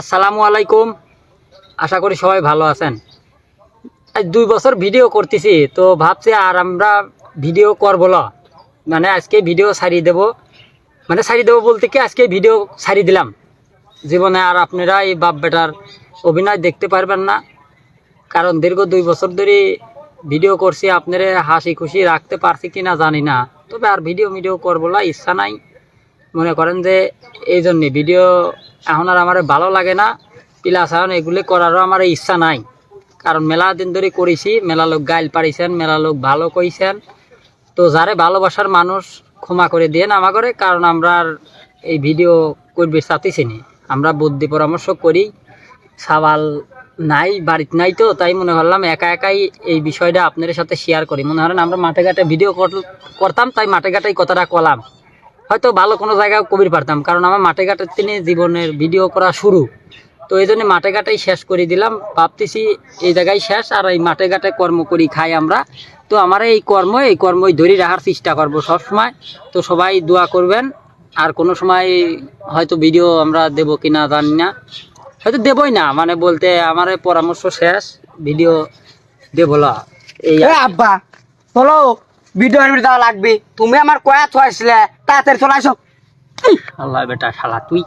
আসসালামু আলাইকুম। আশা করি সবাই ভালো আছেন। দুই বছর ভিডিও করতেছি, তো ভাবছি আর আমরা ভিডিও করব মানে আজকে ভিডিও ছাড়িয়ে দেব। মানে ছাড়িয়ে দেবো বলতে কি, আজকে ভিডিও ছাড়িয়ে দিলাম। জীবনে আর আপনারা এই বাপ বেটার অভিনয় দেখতে পারবেন না। কারণ দীর্ঘ দুই বছর ধরে ভিডিও করছি, আপনারা হাসি খুশি রাখতে পারছি কি না জানি না। তবে আর ভিডিও ভিডিও করব না ইচ্ছা নাই। মনে করেন যে এই জন্যে ভিডিও এখন আর আমার ভালো লাগে না। প্লাস এখন এগুলি করারও আমার ইচ্ছা নাই। কারণ মেলা দিন ধরে করেছি, মেলা লোক গাইল পারিছেন, মেলা লোক ভালো কইছেন। তো যারে ভালোবাসার মানুষ ক্ষমা করে দিয়ে না করে কারণ আমরা এই ভিডিও করবে চাইতেছি নি। আমরা বুদ্ধি পরামর্শ করি, সাবাল নাই, বাড়িতে নাই তো, তাই মনে করলাম একা একাই এই বিষয়টা আপনাদের সাথে শেয়ার করি। মনে করেন আমরা মাঠে ঘাটে ভিডিও কর- করতাম, তাই মাঠে ঘাটে কথাটা কলাম। হয়তো ভালো কোনো জায়গায় কবির পারতাম, কারণ আমার মাঠে ঘাটের তিনি জীবনের ভিডিও করা শুরু। তো এই জন্য মাঠে ঘাটেই শেষ করে দিলাম। ভাবতেছি এই জায়গায় শেষ আর এই মাঠে ঘাটে কর্ম করি, খাই আমরা। তো আমার এই কর্ম, এই কর্মই ধরে রাখার চেষ্টা করব সবসময়। তো সবাই দোয়া করবেন। আর কোনো সময় হয়তো ভিডিও আমরা দেবো কিনা জানি না। হয়তো দেবই না মানে বলতে আমার পরামর্শ শেষ ভিডিও দেবো না এই আব্বা চলো ভিডিও দেওয়া লাগবে। তুমি আমার কয়া তাড়াতাড়ি চলে আসো। আল্লাহ বেটা শালা তুই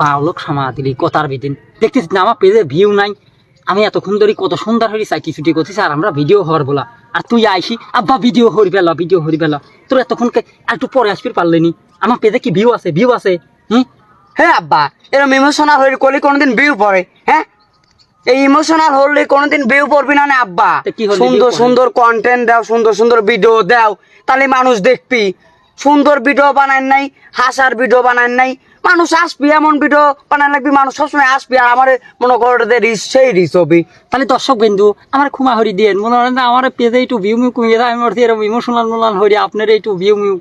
বাউলক সামা দিলি কথার বিদিন দেখতেছিস না আমার পেজে ভিউ নাই। আমি এতক্ষণ ধরে কত সুন্দর হয়ে চাই কিছুটি করতেছি আর আমরা ভিডিও হওয়ার বলা। আর তুই আইসি আব্বা ভিডিও হরি পেলা ভিডিও হরি পেলা তোর এতক্ষণ আর একটু পরে আসবি পারলেনি আমার পেজে কি ভিউ আছে? ভিউ আছে হুম হে আব্বা এরকম ইমোশনাল হলে করলে কোনোদিন বিউ পড়ে হ্যাঁ? এই ইমোশনাল হলে কোনোদিন বিউ পড়বি না আব্বা। সুন্দর সুন্দর কন্টেন্ট দাও সুন্দর সুন্দর ভিডিও দাও তাহলে মানুষ দেখবি। সুন্দর ভিডিও বানান নাই হাসার ভিডিও বানান নাই মানুষ আসবি এমন ভিডিও বানান লাগবি মানুষ সবসময় আসবি আর আমার মনে করো রিস সেই রিস হবি। তাহলে দর্শক বিন্দু আমার খুমা হরি দিয়ে মনে হয় না আমার পেজে একটু ভিউ মিউ কমিয়ে দেয় আমি বলছি এরকম ইমোশনাল মোলান হরি আপনার একটু ভিউ মিউ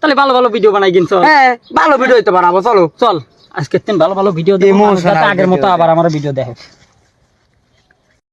তাহলে ভালো ভালো ভিডিও বানাই কিনছ। হ্যাঁ ভালো ভিডিও হইতে বানাবো চলো। চল আজকে ভালো ভালো ভিডিও দেবো আগের মতো আবার আমার ভিডিও দেখে।